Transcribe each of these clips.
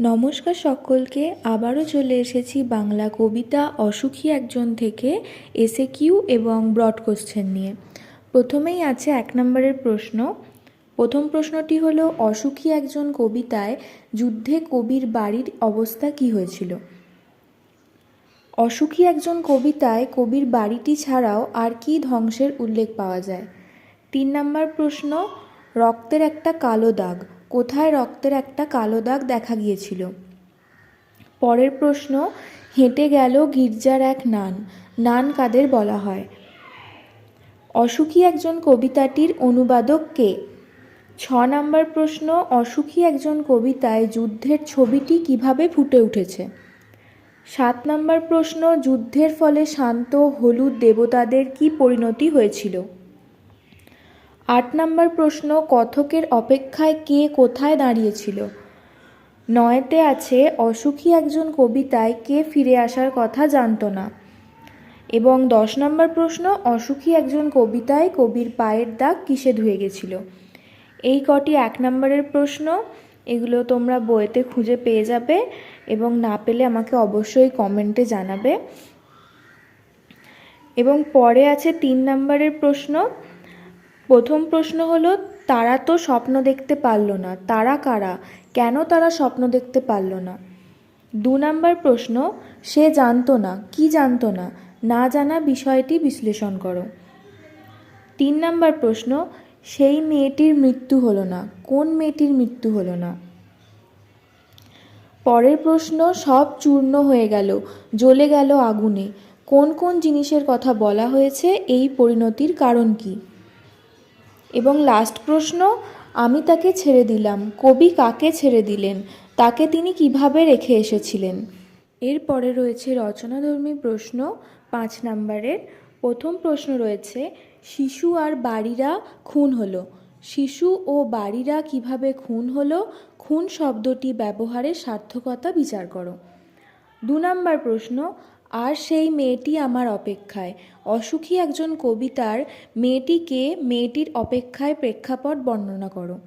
নমস্কার সকলকে, আবারও চলে এসেছি বাংলা কবিতা অসুখী একজন থেকে এসে কিউ এবং ব্রড কোশ্চেন নিয়ে। প্রথমেই আছে এক নম্বরের প্রশ্ন। প্রথম প্রশ্নটি হলো, অসুখী একজন কবিতায় যুদ্ধে কবির বাড়ির অবস্থা কী হয়েছিল? অসুখী একজন কবিতায় কবির বাড়িটি ছাড়াও আর কী ধ্বংসের উল্লেখ পাওয়া যায়? তিন নম্বর প্রশ্ন, রক্তের একটা কালো দাগ। কোথায় রক্তের একটা কালো দাগ দেখা গিয়েছিল? পরের প্রশ্ন, হেঁটে গেল গির্জার এক নান। নান কাদের বলা হয়? অসুখী একজন কবিতাটির অনুবাদক কে? ছ নম্বর প্রশ্ন, অসুখী একজন কবিতায় যুদ্ধের ছবিটি কীভাবে ফুটে উঠেছে? সাত নম্বর প্রশ্ন, যুদ্ধের ফলে শান্ত হলুদ দেবতাদের কি পরিণতি হয়েছিল? আট নম্বর প্রশ্ন, কথকের অপেক্ষায় কে কোথায় দাঁড়িয়েছিল? নয়তে আছে, অসুখী একজন কবিতায় কে ফিরে আসার কথা জানতো না। এবং দশ নম্বর প্রশ্ন, অসুখী একজন কবিতায় কবির পায়ের দাগ কিসে ধুয়ে গেছিল? এই কটি এক নম্বরের প্রশ্ন, এগুলো তোমরা বইতে খুঁজে পেয়ে যাবে এবং না পেলে আমাকে অবশ্যই কমেন্টে জানাবে। এবং পরে আছে তিন নম্বরের প্রশ্ন প্রথম প্রশ্ন হলো, তারা তো স্বপ্ন দেখতে পারল না। তারা কারা? কেন তারা স্বপ্ন দেখতে পারল না? দু নম্বর প্রশ্ন, সে জানতো না। কি জানতো না? না জানা বিষয়টি বিশ্লেষণ করো। তিন নম্বর প্রশ্ন, সেই মেয়েটির মৃত্যু হলো না। কোন মেয়েটির মৃত্যু হলো না? পরের প্রশ্ন, সব চূর্ণ হয়ে গেল, জ্বলে গেল আগুনে। কোন কোন জিনিসের কথা বলা হয়েছে? এই পরিণতির কারণ কী? এবং লাস্ট প্রশ্ন, আমি তাকে ছেড়ে দিলাম। কবি কাকে ছেড়ে দিলেন? তাকে তিনি কীভাবে রেখে এসেছিলেন? এরপরে রয়েছে রচনাধর্মী প্রশ্ন পাঁচ নম্বরের। প্রথম প্রশ্ন রয়েছে, শিশু আর বাড়িরা খুন হলো। শিশু ও বাড়িরা কীভাবে খুন হলো? খুন শব্দটি ব্যবহারের সার্থকতা বিচার করো। দু নম্বর প্রশ্ন আর সেই মেয়েটি আমার অপেক্ষায়। অসুখী একজন কবিতার মেয়েটিকে মেয়েটির অপেক্ষায় প্রেক্ষাপট বর্ণনা করো।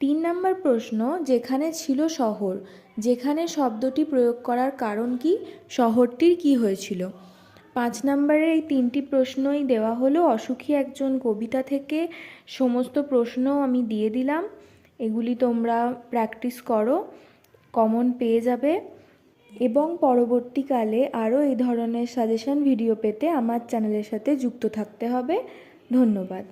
তিন নম্বর প্রশ্ন, যেখানে ছিল শহর, যেখানে শব্দটি প্রয়োগ করার কারণ কি, শহরটির কি হয়েছিল? পাঁচ নম্বরের এই তিনটি প্রশ্নই দেওয়া হলো, অসুখী একজন কবিতা থেকে সমস্ত প্রশ্ন আমি দিয়ে দিলাম। এগুলি তোমরা প্র্যাকটিস করো কমন পেয়ে যাবে। এবং পরবর্তীকালে আরও এই ধরনের সাজেশন ভিডিও পেতে আমার চ্যানেলের সাথে যুক্ত থাকতে হবে। ধন্যবাদ।